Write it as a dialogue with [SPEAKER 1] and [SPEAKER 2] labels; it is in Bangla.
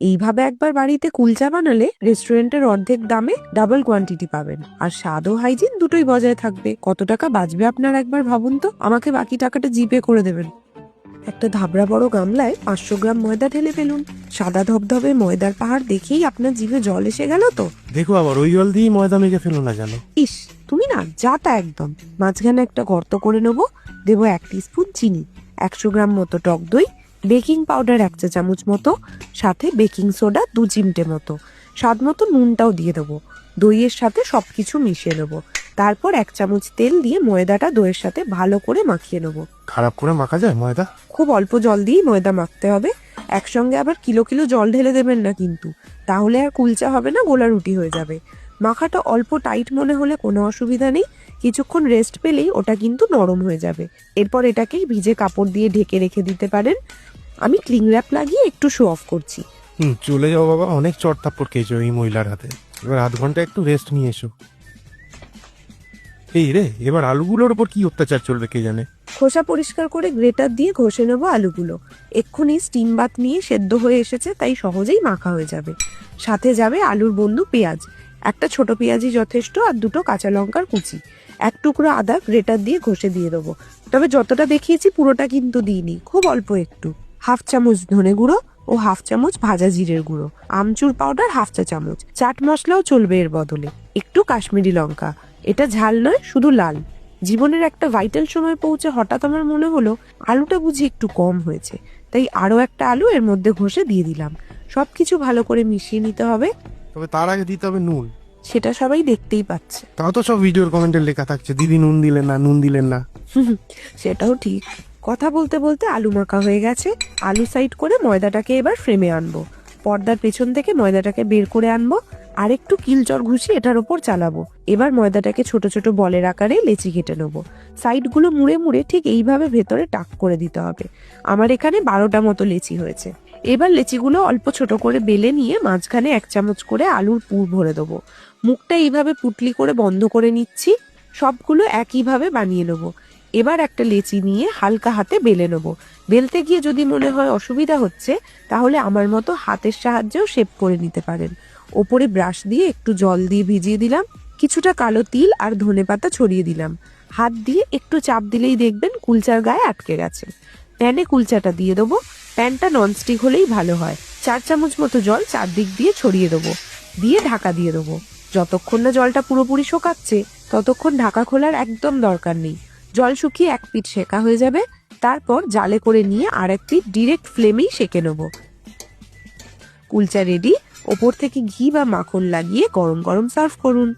[SPEAKER 1] এইভাবে একবার বাড়িতে কুলচা বানালে রেস্টুরেন্টের অর্ধেক দামে ডাবল কোয়ান্টিটি পাবেন। আর স্বাদ ও হাইজিন দুটোই বজায় থাকবে। কত টাকা বাঁচবে আপনার একবার ভাবুন তো? আমাকে বাকি টাকাটা জিপে করে দেবেন। একটা ধাবড়া বড় গামলায় পাঁচশো গ্রাম ময়দা ঢেলে ফেলুন। সাদা ধবধবে ময়দার পাহাড় দেখেই আপনার জিভে জল এসে গেল তো?
[SPEAKER 2] দেখো আবার ওই জল দিয়েই ময়দা মেখে ফেলো না জানো?
[SPEAKER 1] ইস তুমি না যাতা একদম। মাঝখানে একটা গর্ত করে নেব দেবো এক স্পুন চিনি একশো গ্রাম মতো টক দই বেকিং পাউডার এক চা চামচ মতো সাথে বেকিং সোডা দু চিমটে মতো। স্বাদ মতো নুনটাও দিয়ে দেবো। দইয়ের সাথে সব কিছু মিশিয়ে নেব। তারপর এক চামচ তেল দিয়ে ময়দাটা দইয়ের সাথে ভালো করে মাখিয়ে নেব।
[SPEAKER 2] খারাপ করে মাখা যায় ময়দা?
[SPEAKER 1] খুব অল্প জল দিয়েই ময়দা মাখতে হবে। একসঙ্গে আবার কিলো কিলো জল ঢেলে দেবেন না কিন্তু। তাহলে আর কুলচা হবে না গোলা রুটি হয়ে যাবে। মাখাটা অল্প টাইট মনে হলে কোনো অসুবিধা নেই। কিছুক্ষণ রেস্ট পেলেই ওটা কিন্তু নরম হয়ে যাবে। এরপর এটাকেই ভিজে কাপড় দিয়ে ঢেকে রেখে দিতে পারেন। আমি ক্লিং র্যাপ লাগিয়ে একটু শো অফ করছি।
[SPEAKER 2] হুম চলে যাও বাবা অনেক চট থাপ্পড় খেয়েছো এই মহিলার হাতে। এবার আধ ঘণ্টা একটু রেস্ট নিয়ে এসো। এই রে এবার আলুগুলোর ওপর কি অত্যাচার চলবে কে জানে?
[SPEAKER 1] খোসা পরিষ্কার করে গ্রেটার দিয়ে ঘষে নেব আলুগুলো। এক্ষুনি স্টিম বাত নিয়ে সেদ্ধ হয়ে এসেছে তাই সহজেই মাখা হয়ে যাবে। সাথে যাবে আলুর বন্ধু পেঁয়াজ। একটা ছোট পেঁয়াজি যথেষ্ট আর দুটো কাঁচা লঙ্কার কুচি। এক টুকরো আদা গ্রেটার দিয়ে ঘষে দিয়ে দেবো। তবে যতটা দেখিয়েছি পুরোটা কিন্তু দিইনি, খুব অল্প একটু। হাফ চামচ ধনে গুঁড়ো ও হাফ চামচ ভাজা জিরের গুঁড়ো, আমচুর পাউডার হাফ চা চামচ। চাট মশলাও চলবে এর বদলে। একটু কাশ্মীরি লঙ্কা, এটা ঝাল নয়, শুধু লাল। জীবনের একটা ভাইটাল সময় পৌঁছে হঠাৎ আমার মনে হলো, আলুটা বুঝি একটু কম হয়েছে। তাই আরও একটা আলু এর মধ্যে ঘষে দিয়ে দিলাম। সব কিছু ভালো করে মিশিয়ে নিতে হবে।
[SPEAKER 2] তবে তার আগে দিতে হবে নুন।
[SPEAKER 1] সেটা সবাই দেখতেই পাচ্ছে।
[SPEAKER 2] তাও তো সব ভিডিওর কমেন্টে লেখা থাকছে দিদি নুন দিলেন না নুন দিলেন না।
[SPEAKER 1] সেটাও ঠিক। কথা বলতে বলতে আলু মাখা হয়ে গেছে। আলু সাইড করে ময়দাটাকে এবার ফ্রেমে আনব। পর্দার পেছন থেকে ময়দাটাকে বের করে আনব। আর একটু কিলচর ঘুষি এটার ওপর চালাবো। এবার ময়দাটাকে ছোট ছোট বলের আকারে লেচি কেটে নেব। সাইডগুলো মুড়ে মুড়ে ঠিক এইভাবে ভেতরে টাক করে দিতে হবে। আমার এখানে বারোটা মতো লেচি হয়েছে। এবার লেচিগুলো অল্প ছোট করে বেলে নিয়ে মাঝখানে এক চামচ করে আলুর পুর ভরে দেবো। মুখটা এইভাবে পুটলি করে বন্ধ করে নিচ্ছি, সবগুলো একইভাবে বানিয়ে নেব। এবার একটা লেচি নিয়ে হালকা হাতে বেলে নেব। বেলতে গিয়ে যদি মনে হয় অসুবিধা হচ্ছে, তাহলে আমার মতো হাতের সাহায্যেও শেপ করে নিতে পারেন। ওপরে ব্রাশ দিয়ে একটু জল দিয়ে ভিজিয়ে দিলাম, কিছুটা কালো তিল আর ধনেপাতা ছড়িয়ে দিলাম। হাত দিয়ে একটু চাপ দিলেই দেখবেন কুলচার গায়ে আটকে গেছে। প্যানে কুলচাটা দিয়ে দেবো প্যানটা ননস্টিক হলেই ভালো হয়। চার চামচ মতো জল চারদিক দিয়ে ছড়িয়ে দেবো। দিয়ে ঢাকা দিয়ে দেবো। যতক্ষণ না জলটা পুরোপুরি শোকাচ্ছে, ততক্ষণ ঢাকা খোলার একদম দরকার নেই। জল শুকিয়ে এক পিঠ সেকা হয়ে যাবে, তারপর জালে করে নিয়ে আর এক পিঠ ডিরেক্ট ফ্লেমেই সেকে নেব। কুলচা রেডি, ওপর থেকে ঘি বা মাখন লাগিয়ে গরম গরম সার্ভ করুন।